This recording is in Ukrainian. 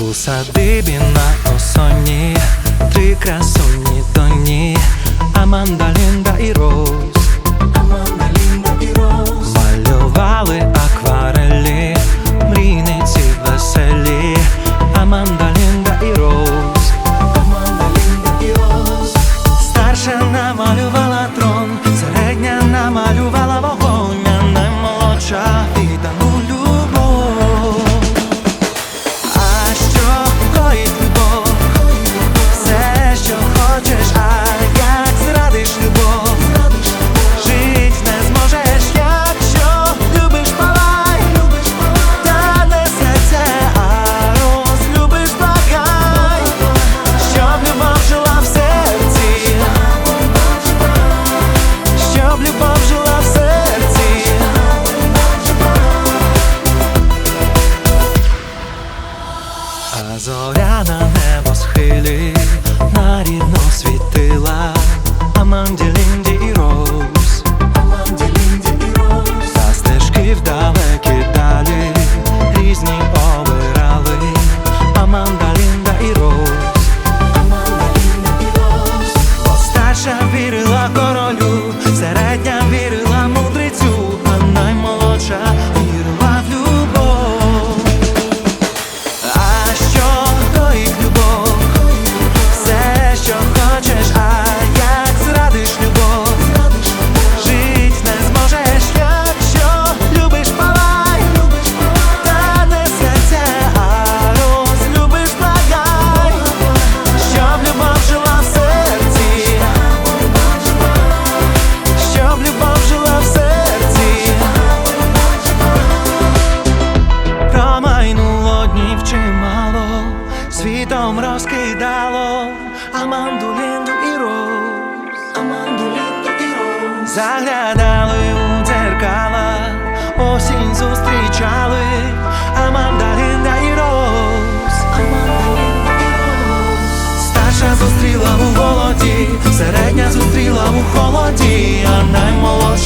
У садибі на осоні, три красуні доні, Аманда, Лінда і Роуз. Зоря на небо схилі, на рідно світила, а манділь світом розкидало. Аманду, Лінду і роз, Аманду, Лінду і роз. Заглядали у дзеркала, осінь зустрічали, Аманда, Лінда і роз, Аманда, Лінда і роз. Старша зустріла у голоді, середня зустріла у холоді, а наймолодша